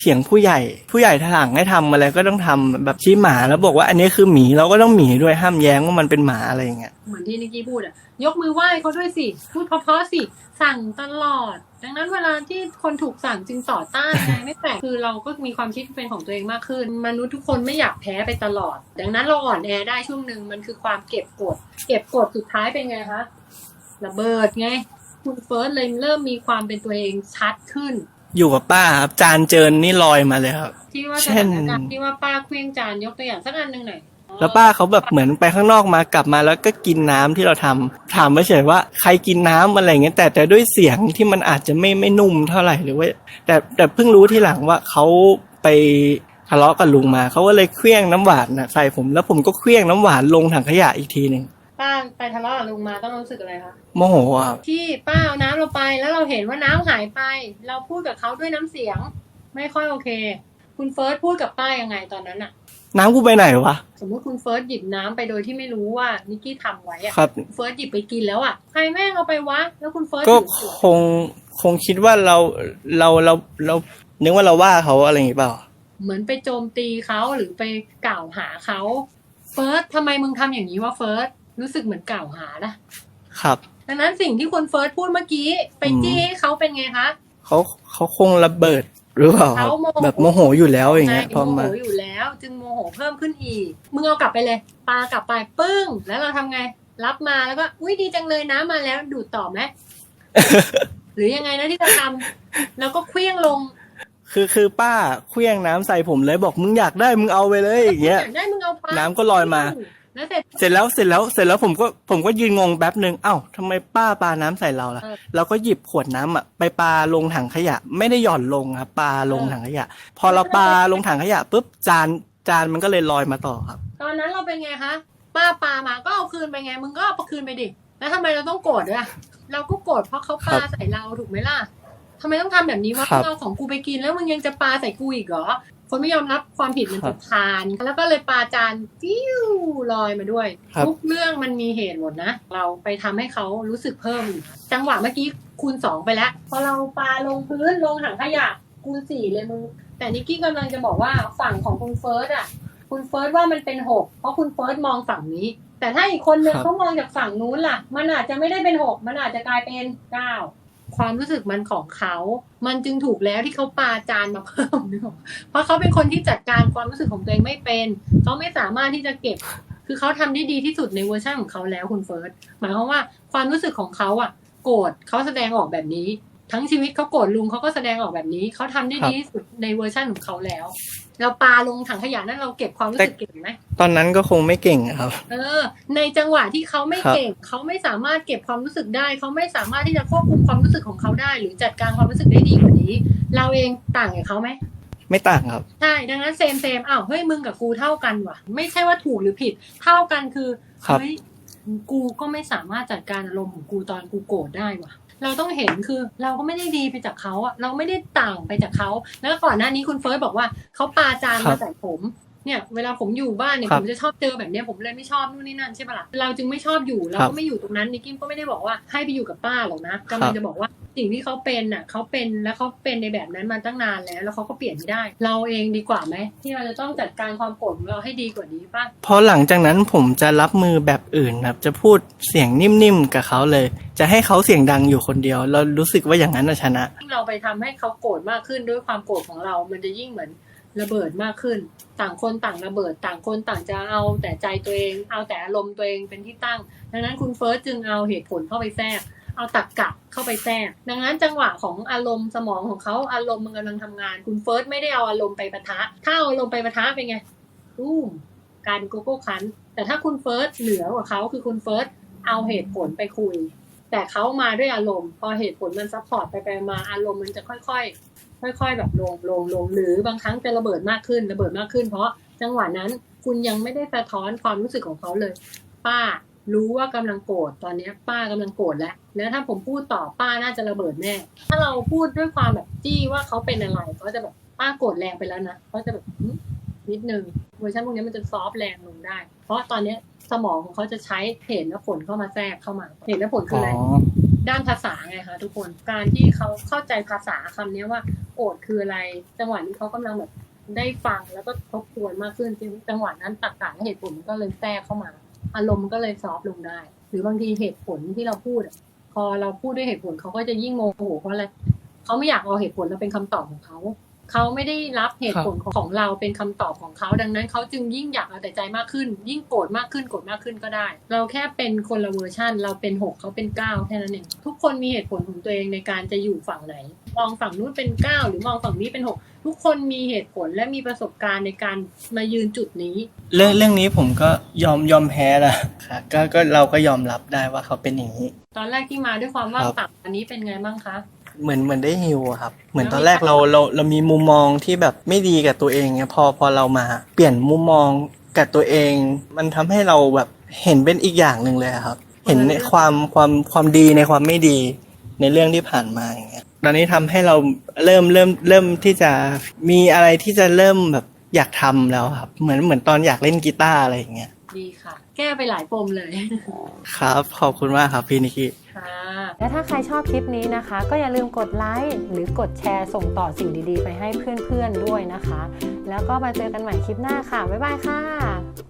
เถียงผู้ใหญ่ ผู้ใหญ่ถลังให้ทำอะไรก็ต้องทำแบบชี้หมาแล้วบอกว่าอันนี้คือหมีเราก็ต้องหมีด้วยห้ามแย้งว่ามันเป็นหมาอะไรอย่างเงี้ยเหมือนที่นิกกี้พูดอะยกมือไหว้เขาด้วยสิ พูดเพราะๆสิ สั่งตลอด ดังนั้นเวลาที่คนถูกสั่งจึงต่อต้านไงไม่แปลกคือเราก็มีความคิดเป็นของตัวเองมากขึ้น มนุษย์ทุกคนไม่อยากแพ้ไปตลอด ดังนั้นเราอ่อนแอได้ช่วงหนึ่งมันคือความเก็บกด เก็บกดสุดท้ายเป็นไงคะระเบิดไงคุณเฟิร์สเลยเริ่มมีความเป็นตัวเองชัดขึ้น อยู่กับป้าครับ จานเจินนี่ลอยมาเลยครับ ที่ว่าสเช่ถาน นการณ์ที่ว่าป้าเคว้งจานยกตัวอย่างสักอันหนึ่งหน่อยแล้วป้าเขาแบบเหมือนไปข้างนอกมากลับมาแล้วก็กินน้ำที่เราทำถามไม่เฉยว่าใครกินน้ำอะไรเงี้ยแต่แต่ด้วยเสียงที่มันอาจจะไม่ไม่นุ่มเท่าไหร่หรือว่า แต่แต่เพิ่งรู้ทีหลังว่าเขาไปทะเลาะกับลุงมาเขาก็เลยเคลี้ยงน้ำหวานนะใส่ผมแล้วผมก็เคลี้ยงน้ำหวานลงถังขยะอีกทีหนึ่ง ป้าไปทะเลาะกับลุงมาต้องรู้สึกอะไรคะโมโหอะที่ป้าเอาน้ำเราไปแล้วเราเห็นว่าน้ำหายไป เราพูดกับเขาด้วยน้ำเสียง ไม่ค่อยโอเค คุณเฟิร์สพูดกับป้ายังไงตอนนั้นอะน้ำกูไปไหนวะ สมมติคุณเฟิร์สหยิบน้ำไปโดยที่ไม่รู้ว่านิกกี้ทำไว้อะครับคุณเฟิร์สหยิบไปกินแล้วอะใครแม่งเอาไปวะแล้วคุณเฟิร์สก็ถึงเสียคงคงคิดว่าเราเราเราเรานึกว่าเราว่าเขาอะไรอย่างงี้เปล่า เหมือนไปโจมตีเขาหรือไปกล่าวหาเขาเฟิร์สทำไมมึงทำอย่างนี้วะเฟิร์ส รู้สึกเหมือนกล่าวหานะครับ ดังนั้นสิ่งที่คุณเฟิร์สพูดเมื่อกี้ ไปอืมจี้ให้เขาเป็นไงคะเขาเขาคงระเบิดหรือเปล่าครับเขาโมโหแบบโมโหอยู่แล้วอย่างเงี้ยใช่พอโมโหมาอยู่แล้ว จึงโมโหเพิ่มขึ้นอีกมึงเอากลับไปเลยปลากลับไปปึ้ง แล้วเราทำไง รับมาแล้วก็อุ้ยดีจังเลยน้ำมาแล้วดูดต่อไหมหรือยังไงนะที่จะทำแล้วก็เคลี้ยงลง คือคือป้าเคลี้ยงน้ำใส่ผมเลยบอกมึงอยากได้มึงเอาไปเลยอย่างเงี้ยอยากได้มึงเอาปลาน้ำก็ลอยมา แล้วเสร็จ เสร็จแล้วเสร็จแล้วเสร็จแล้วผมก็ผมก็ยืนงงแป๊บหนึ่งเอ้าทำไมป้าปาน้ำใส่เราล่ะ เออ เราก็หยิบขวดน้ำอะไปปาลงถังขยะ ไม่ได้หย่อนลงครับปาลงเออถังขยะ พอเราปาลงถังขยะปุ๊บจานจานมันก็เลยลอยมาต่อครับ ตอนนั้นเราเป็นไงคะ ป้าปลามาก็เอาคืนไปไง มึงก็เอาคืนไปดิ แล้วทำไมเราต้องโกรธด้วยอะเราก็โกรธเพราะเขาปลาใส่เราถูกไหมล่ะทำไมต้องทำแบบนี้วะครับ มึงเอาของกูไปกินแล้วมึงยังจะปาใส่กูอีกเหรอ คนไม่ยอมรับความผิดมันครัจะบพาน แล้วก็เลยปาจานจิ้วลอยมาด้วย ครับ ทุกเรื่องมันมีเหตุหมดนะ เราไปทำให้เขารู้สึกเพิ่มอีกจังหวะเมื่อกี้คูณสองไปแล้ว พอเราปาลงพื้นลงถังขยะคูณสี่เลยมึง แต่นิกกี้กำลังจะบอกว่าฝั่งของคุณเฟิร์สอะ คุณเฟิร์สว่ามันเป็นหกเพราะคุณเฟิร์สมองฝั่งนี้ แต่ถ้าอีกคนนึงครับ เขามองจากฝั่งนู้นล่ะ มันอาจจะไม่ได้เป็นหกมันอาจจะกลายเป็นเก้า ความรู้สึกมันของเขา มันจึงถูกแล้วที่เขาปาจานมาเพิ่มนึกอะเพราะเขาเป็นคนที่จัดการความรู้สึกของตัวเองไม่เป็น เขาไม่สามารถที่จะเก็บ คือเขาทำได้ดีที่สุดในเวอร์ชันของเขาแล้วคุณเฟิร์ส หมายความว่าความรู้สึกของเขาอะโกรธเขาแสดงออกแบบนี้ ทั้งชีวิตเขาโกรธลุงเขาก็แสดงออกแบบนี้ เขาทำได้ครับดีที่สุดในเวอร์ชันของเขาแล้ว เราปาลงถังขยะนั่นเราเก็บความรู้สึกเก่งไหมตอนนั้นก็คงไม่เก่งอะครับ เออ ในจังหวะที่เขาไม่ครับเก่ง เขาไม่สามารถเก็บความรู้สึกได้ เขาไม่สามารถที่จะควบคุมความรู้สึกของเขาได้ หรือจัดการความรู้สึกได้ดีกว่านี้ เราเองต่างกับเขาไหมไม่ต่างครับ ใช่ ดังนั้นเซมเซมอ้าวเฮ้ยมึงกับกูเท่ากันว่ะ ไม่ใช่ว่าถูกหรือผิด เท่ากันคือครับเฮ้ยกูก็ไม่สามารถจัดการอารมณ์ของกูตอนกูโกรธได้ว่ะ เราต้องเห็นคือเราก็ไม่ได้ดีไปจากเขาอะเราไม่ได้ต่างไปจากเขา แล้วก่อนหน้านี้คุณเฟิร์สบอกว่าเขาปาจานครัมาบใส่ผม เนี่ยเวลาผมอยู่บ้านเนี่ยครัผบมจะชอบเจอแบบเนี้ยผมเลยไม่ชอบนู่นนี่นั่นใช่ปะล่ะเราจึงไม่ชอบอยู่เราครัก็บไม่อยู่ตรงนั้นนิกกี้ก็ไม่ได้บอกว่าให้ไปอยู่กับป้าหรอกนะครักำบลังจะบอกว่าสิ่งที่เขาเป็นน่ะเขาเป็นแล้วเขาเป็นในแบบนั้นมาตั้งนานแล้ว แล้วเขาก็เปลี่ยนไม่ได้ เราเองดีกว่าไหมที่เราจะต้องจัดการความโกรธของเราให้ดีกว่านี้ป่ะพอหลังจากนั้นผมจะรับมือแบบอื่นครับจะพูดเสียงนิ่มๆกับเขาเลย จะให้เขาเสียงดังอยู่คนเดียว เรารู้สึกว่าอย่างนั้นนะชนะยิ่งเราไปทำให้เขาโกรธมากขึ้นด้วยความโกรธของเรา มันจะยิ่งเหมือน ระเบิดมากขึ้น ต่างคนต่างระเบิด ต่างคนต่างจะเอาแต่ใจตัวเอง เอาแต่อารมณ์ตัวเองเป็นที่ตั้ง ดังนั้นคุณเฟิร์สจึงเอาเหตุผลเข้าไปแทรก เอาตักกะเข้าไปแทรก ดังนั้นจังหวะของอารมณ์สมองของเขาอารมณ์มันกำลังทำงาน คุณเฟิร์สไม่ได้เอาอารมณ์ไปปะทะ ถ้าเอาอารมณ์ไปปะทะเป็นไงรูมกายเป็นโกโก้คัน แต่ถ้าคุณเฟิร์สเหนือกว่าเขาคือคุณเฟิร์สเอาเหตุผลไปคุย แต่เขามาด้วยอารมณ์ พอเหตุผลมันซัพพอร์ตไปไปมาอารมณ์มันจะค่อย ค่อยๆ แบบลงลงลงหรือบางครั้งจะระเบิดมากขึ้นระเบิดมากขึ้น เพราะจังหวะนั้นคุณยังไม่ได้สะท้อนความรู้สึกของเขาเลย ป้ารู้ว่ากำลังโกรธตอนเนี้ยป้ากำลังโกรธแล้วแล้วถ้าผมพูดต่อป้าน่าจะระเบิดแน่ ถ้าเราพูดด้วยความแบบจี้ว่าเขาเป็นอะไรเขาจะแบบป้าโกรธแรงไปแล้วนะเขาจะแบบหึนิดนึงเวอร์ชันพวกนี้มันจะซอฟต์แรงลงได้ เพราะตอนเนี้ยสมองของเขาจะใช้เหตุและผลเข้ามาแทรกเข้ามาเหตุและผลคืออ๋ออะไรด้านภาษาไงคะทุกคนการที่เขาเข้าใจภาษาคำนี้ว่า โกรธคืออะไร จังหวะนี้เขากำลังแบบได้ฟังแล้วก็ทบทวนมากขึ้นจังหวะนั้นตรรกะและเหตุผลมันก็เลยแทรกเข้ามา อารมณ์มันก็เลยซอฟลงได้ หรือบางทีเหตุผลที่เราพูดพอเราพูดด้วยเหตุผลเขาก็จะยิ่งโมโหเพราะอะไรเขาไม่อยากเอาเหตุผลเราเป็นคำตอบของเขา เขาไม่ได้รับเหตุผลของเราเป็นคำตอบของเขาดังนั้นเขาจึงยิ่งอยากเอาแต่ใจมากขึ้น ยิ่งโกรธมากขึ้นโกรธมากขึ้นก็ได้ เราแค่เป็นคนละเวอร์ชันเราเป็นหกเขาเป็นเก้าแค่นั้นเองทุกคนมีเหตุผลของตัวเองในการจะอยู่ฝั่งไหน มองฝั่งนู้นเป็นเก้าหรือมองฝั่งนี้เป็นหกทุกคนมีเหตุผลและมีประสบการณ์ในการมายืนจุดนี้ เรื่องเรื่องนี้ผมก็ยอมยอมแพ้ละค่ะก็ก็เราก็ยอมรับได้ว่าเขาเป็นอย่างนี้ ตอนแรกที่มาด้วยความว่างครับเปล่าอันนี้เป็นไงบ้างคะ เหมือนเหมือนได้ฮิวอะครับ เหมือนแล้วตอนแรกเราเราเรามีมุมมองที่แบบไม่ดีกับตัวเองเนี่ยพอพอเรามา เปลี่ยนมุมมองกับตัวเอง มันทำให้เราแบบเห็นเป็นอีกอย่างหนึ่งเลยอะครับ เห็นในความความความดีในความไม่ดีในเรื่องที่ผ่านมาอย่างเงี้ยตอนนี้ทำให้เราเริ่มเริ่มเริ่มที่จะมีอะไรที่จะเริ่มแบบอยากทำแล้วครับ เหมือนเหมือนตอนอยากเล่นกีตาร์อะไรอย่างเงี้ยดีค่ะ แก้ไปหลายปมเลย ครับ ขอบคุณมากครับพี่นิกิค่ะ และถ้าใครชอบคลิปนี้นะคะ ก็อย่าลืมกดไลค์หรือกดแชร์ส่งต่อสิ่งดีๆ ไปให้เพื่อนๆด้วยนะคะ แล้วก็มาเจอกันใหม่คลิปหน้าค่ะ บ๊ายบายค่ะ